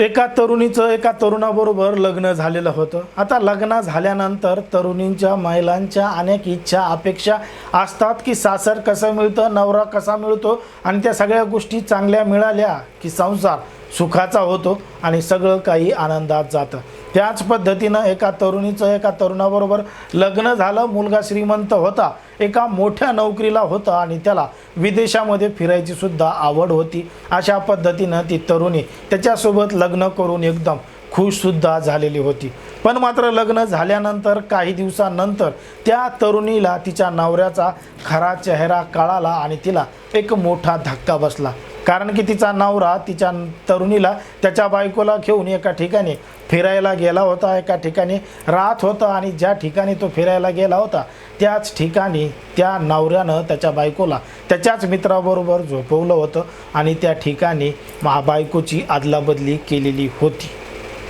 एका तरुणीचं एका तरुणाबरोबर लग्न झालेलं होतं. आता लग्न झाल्यानंतर तरुणींच्या महिलांच्या अनेक इच्छा अपेक्षा असतात की सासर कसं मिळतं नवरा कसा मिळतो आणि त्या सगळ्या गोष्टी चांगल्या मिळाल्या की संसार सुखाचा होतो आणि सगळं काही आनंदात जातं. त्याच पद्धतीनं एका तरुणीचं एका तरुणाबरोबर लग्न झालं मुलगा श्रीमंत होता एका मोठ्या नोकरीला होता आणि त्याला विदेशामध्ये फिरायची सुद्धा आवड होती. अशा पद्धतीनं ती तरुणी त्याच्यासोबत लग्न करून एकदम खुशसुद्धा झालेली होती. पण मात्र लग्न झाल्यानंतर काही दिवसानंतर त्या तरुणीला तिच्या नवऱ्याचा खरा चेहरा कळाला आणि तिला एक मोठा धक्का बसला. कारण की तिचा नवरा तिच्या तरुणीला त्याच्या बायकोला घेऊन एका ठिकाणी फिरायला गेला होता. एका ठिकाणी राहत होता आणि ज्या ठिकाणी तो फिरायला गेला होता त्याच ठिकाणी त्या नवऱ्यानं त्याच्या बायकोला त्याच्याच मित्राबरोबर झोपवलं होतं आणि त्या ठिकाणी महाबायकोची अदलाबदली केलेली होती.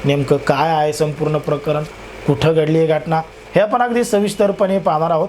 नेमकं काय आहे संपूर्ण प्रकरण? कुठं घडली आहे घटना? हे आपण अगदी सविस्तरपणे पाहणार आहोत.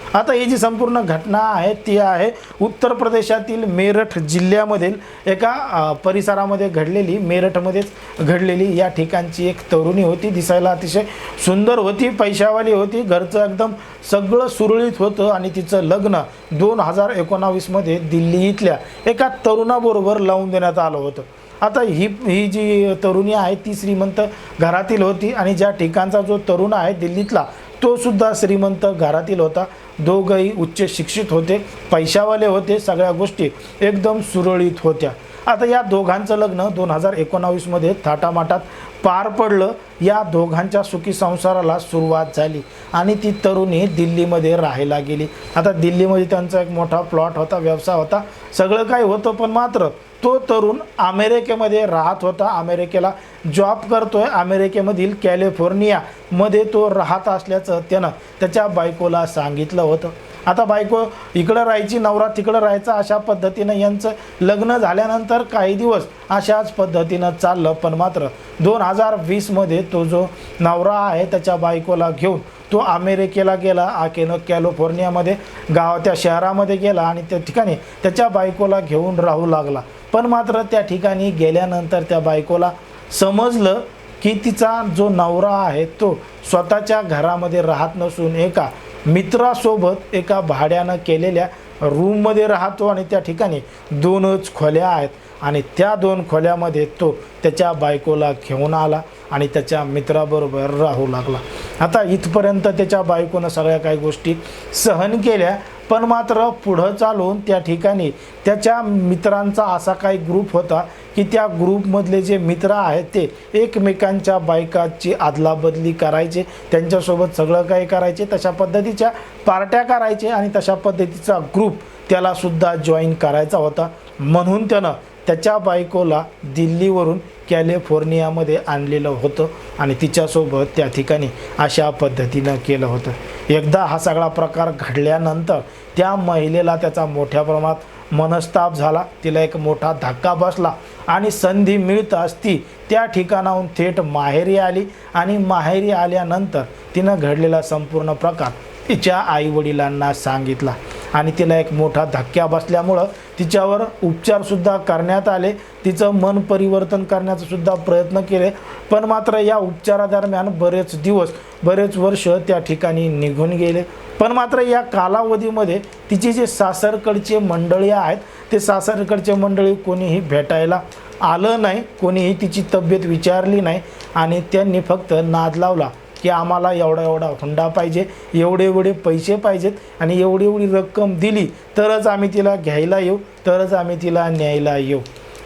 आता ही जी संपूर्ण घटना आहे ती आहे उत्तर प्रदेशातील मेरठ जिल्ह्यामधील एका परिसरामध्ये घडलेली मेरठमध्येच घडलेली. या ठिकाणची एक तरुणी होती दिसायला अतिशय सुंदर होती पैशावाली होती. घरचं एकदम सगळं सुरळीत होतं आणि तिचं लग्न दोन हजार एकोणावीसमध्ये दिल्ली इथल्या एका तरुणाबरोबर लावून देण्यात आलं होतं. आता ही ही जी तरुणी आहे ती श्रीमंत घरातील होती आणि ज्या ठिकाणचा जो तरुण आहे दिल्लीतला तो सुद्धा श्रीमंत घरातील होता. दोघंही उच्च शिक्षित होते पैशावाले होते सगळ्या गोष्टी एकदम सुरळीत होत्या. आता या दोघांचं लग्न दोन हजार एकोणावीसमध्ये थाटामाटात पार पडलं. या दोघांच्या सुखी संसाराला सुरुवात झाली आणि ती तरुणी दिल्लीमध्ये राहायला गेली. आता दिल्लीमध्ये त्यांचा एक मोठा प्लॉट होता व्यवसाय होता. सगळं काही होतं पण मात्र तो तरुण अमेरिकेमध्ये राहत होता. अमेरिकेला जॉब करतोय. अमेरिकेमधील कॅलिफोर्नियामध्ये तो राहत असल्याचं त्यानं त्याच्या बायकोला सांगितलं होतं. आता बायको इकडं राहायची नवरा तिकडं राहायचा अशा पद्धतीनं यांचं लग्न झाल्यानंतर काही दिवस अशाच पद्धतीनं चाललं पण मात्र दोन हजार वीसमध्ये तो जो नवरा आहे त्याच्या बायकोला घेऊन तो अमेरिकेला गेला आकेनं कॅलिफोर्नियामध्ये गाव त्या शहरामध्ये गेला आणि त्या ठिकाणी त्याच्या बायकोला घेऊन राहू लागला. पण मात्र त्या ठिकाणी गेल्यानंतर त्या बायकोला समजलं की तिचा जो नवरा आहे तो स्वतःच्या घरामध्ये राहत नसून एका मित्रासोबत एका भाड्यानं केलेल्या रूममध्ये राहतो आणि त्या ठिकाणी दोनच खोल्या आहेत. आणि त्या दोन खोल्यामध्ये तो त्याच्या बायकोला घेऊन आला आणि त्याच्या मित्राबरोबर राहू लागला. आता इथपर्यंत त्याच्या बायकोनं सगळ्या काही गोष्टी सहन केल्या पण मात्र पुढं चालून त्या ठिकाणी त्याच्या मित्रांचा असा काही ग्रुप होता की त्या ग्रुपमधले जे मित्र आहेत ते एकमेकांच्या बायकाची अदलाबदली करायचे त्यांच्यासोबत सगळं काही करायचे तशा पद्धतीच्या पार्ट्या करायचे आणि तशा पद्धतीचा ग्रुप त्यालासुद्धा जॉईन करायचा होता. म्हणून त्यानं त्याच्या बायकोला दिल्लीवरून कॅलिफोर्नियामध्ये आणलेलं होतं आणि तिच्यासोबत त्या ठिकाणी अशा पद्धतीनं केलं होतं. एकदा हा सगळा प्रकार घडल्यानंतर त्या महिलेला त्याचा मोठ्या प्रमाणात मनस्ताप झाला. तिला एक मोठा धक्का बसला आणि संधी मिळत असती त्या ठिकाणाहून थेट माहेरी आली आणि माहेरी आल्यानंतर तिनं घडलेला संपूर्ण प्रकार तिच्या आईवडिलांना सांगितला. आणि तिला एक मोठा धक्क्या बसल्यामुळं तिच्यावर उपचारसुद्धा करण्यात आले. तिचं मन परिवर्तन करण्याचा सुद्धा प्रयत्न केले. पण मात्र या उपचारादरम्यान बरेच दिवस बरेच वर्ष त्या ठिकाणी निघून गेले. पण मात्र या कालावधीमध्ये तिचे जे सासरकडचे मंडळी आहेत ते सासरकडचे मंडळी कोणीही भेटायला आलं नाही कोणीही तिची तब्येत विचारली नाही आणि त्यांनी फक्त नाद लावला. की आम्हाला एवढा एवढा हुंडा पाहिजे एवढे एवढे पैसे पाहिजेत आणि एवढी एवढी रक्कम दिली तरच आम्ही तिला घ्यायला येऊ तरच आम्ही तिला न्यायला येऊ.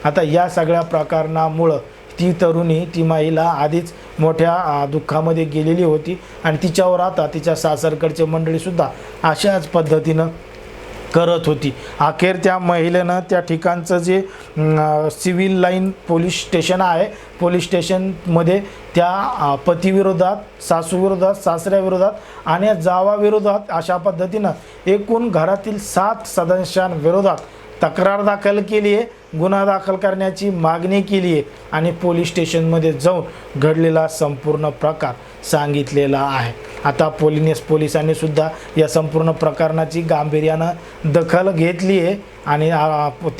आता या सगळ्या प्रकरणामुळं ती तरुणी ती महिला आधीच मोठ्या दुःखामध्ये गेलेली होती आणि तिच्यावर आता तिच्या सासरकडचे मंडळीसुद्धा अशाच पद्धतीनं करत होती. अखेर त्या महिलेनं त्या ठिकाणचं जे सिव्हिल लाईन पोलीस स्टेशन आहे पोलीस स्टेशनमध्ये त्या पतीविरोधात सासूविरोधात सासऱ्याविरोधात आणि जावाविरोधात अशा पद्धतीनं एकूण घरातील सात सदस्यांविरोधात तक्रार दाखल केली आहे. गुन्हा दाखल करण्याची मागणी केली आहे आणि पोलीस स्टेशनमध्ये जाऊन घडलेला संपूर्ण प्रकार सांगितलेला आहे. आता पोलिनेस पोलिसांनी सुद्धा या संपूर्ण प्रकरणाची गांभीर्यानं दखल घेतली आहे आणि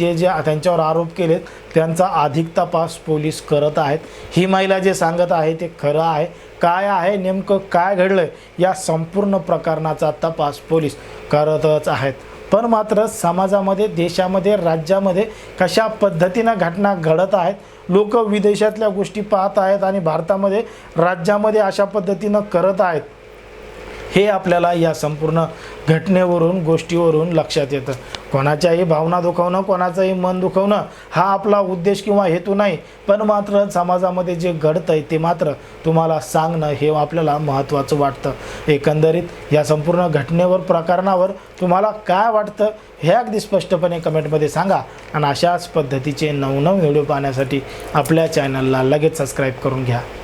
ते जे त्यांच्यावर आरोप केलेत त्यांचा अधिक तपास पोलीस करत आहेत. ही महिला जे सांगत आहे ते खरं आहे. काय आहे नेमकं काय घडलं या संपूर्ण प्रकरणाचा तपास पोलीस करतच आहेत. पण मात्र समाजामध्ये देशामध्ये राज्यामध्ये कशा पद्धतीनं घटना घडत आहेत लोक विदेशातल्या गोष्टी पाहत आहेत आणि भारतामध्ये राज्यामध्ये अशा पद्धतीनं करत आहेत हे आपल्याला या संपूर्ण घटनेवरून गोष्टीवरून लक्षात येतं. कोणाच्याही भावना दुखवणं कोणाचंही मन दुखवणं हा आपला उद्देश किंवा हेतू नाही पण मात्र समाजामध्ये जे घडतं आहे ते मात्र तुम्हाला सांगणं हे आपल्याला महत्त्वाचं वाटतं. एकंदरीत या संपूर्ण घटनेवर प्रकरणावर तुम्हाला काय वाटतं हे अगदी स्पष्टपणे कमेंटमध्ये सांगा आणि अशाच पद्धतीचे नवनव व्हिडिओ पाहण्यासाठी आपल्या चॅनलला लगेच सबस्क्राईब करून घ्या.